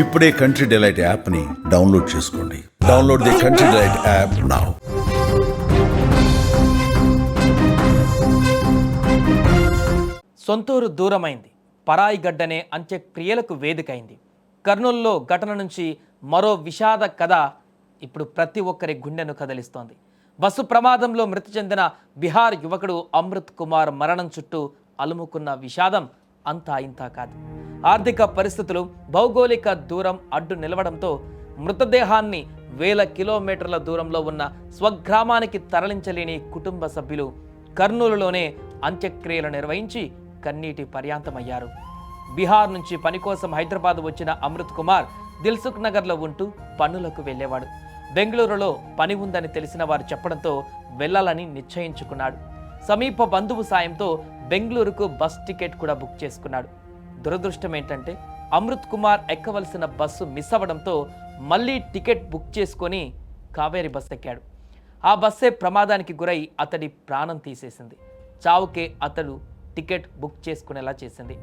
ఇప్పుడే country delight యాప్ని download చేసుకోండి. Download the country delight app now సొంతూరు దూరమైంది. పరాయి గడ్డనే అంత్యక్రియలకు వేదికైంది. కర్నూల్లో ఘటన నుంచి మరో విషాద కథ ఇప్పుడు ప్రతి ఒక్కరి గుండెను కదిలిస్తోంది. బస్సు ప్రమాదంలో మృతి చెందిన బీహార్ యువకుడు అమృత్ కుమార్ మరణం చుట్టూ అలుముకున్న విషాదం అంతా ఇంతా కాదు. ఆర్థిక పరిస్థితులు భౌగోళిక దూరం అడ్డు నిలవడంతో మృతదేహాన్ని వేల కిలోమీటర్ల దూరంలో ఉన్న స్వగ్రామానికి తరలించలేని కుటుంబ సభ్యులు కర్నూలులోనే అంత్యక్రియలు నిర్వహించి కన్నీటి పర్యాంతమయ్యారు. బీహార్ నుంచి పని కోసం హైదరాబాద్ వచ్చిన అమృత్ కుమార్ దిల్సుఖ్ నగర్లో ఉంటూ పనులకు వెళ్ళేవాడు. బెంగళూరులో పని ఉందని తెలిసిన వారు చెప్పడంతో వెళ్ళాలని నిశ్చయించుకున్నాడు. సమీప బంధువు సాయంతో బెంగళూరుకు బస్ టికెట్ కూడా బుక్ చేసుకున్నాడు. దురదృష్టం ఏంటంటే అమృత్ కుమార్ ఎక్కవలసిన బస్సు మిస్ అవ్వడంతో మళ్ళీ టికెట్ బుక్ చేసుకొని కావేరి బస్ ఎక్కాడు. ఆ బస్సే ప్రమాదానికి గురై అతడి ప్రాణం తీసేసింది. చావుకే అతడు టికెట్ బుక్ చేసుకునేలా చేసింది.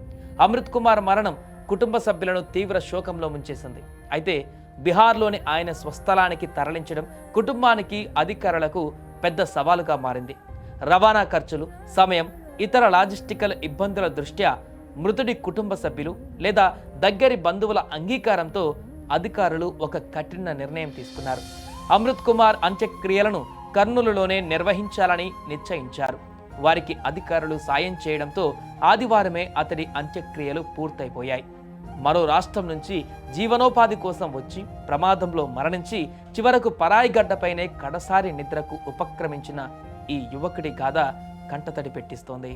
అమృత్ కుమార్ మరణం కుటుంబ సభ్యులను తీవ్ర శోకంలో ముంచేసింది. అయితే బీహార్లోని ఆయన స్వస్థలానికి తరలించడం కుటుంబానికి అధికారులకు పెద్ద సవాలుగా మారింది. రవాణా ఖర్చులు సమయం ఇతర లాజిస్టికల్ ఇబ్బందుల దృష్ట్యా మృతుడి కుటుంబ సభ్యులు లేదా దగ్గరి బంధువుల అంగీకారంతో అధికారులు ఒక కఠిన నిర్ణయం తీసుకున్నారు. అమృత్ కుమార్ అంత్యక్రియలను కర్నూలులోనే నిర్వహించాలని నిశ్చయించారు. వారికి అధికారులు సాయం చేయడంతో ఆదివారమే అతడి అంత్యక్రియలు పూర్తయిపోయాయి. మరో రాష్ట్రం నుంచి జీవనోపాధి కోసం వచ్చి ప్రమాదంలో మరణించి చివరకు పరాయి గడ్డపైనే కడసారి నిద్రకు ఉపక్రమించిన ఈ యువకుడి గాథ కంటతడి పెట్టిస్తోంది.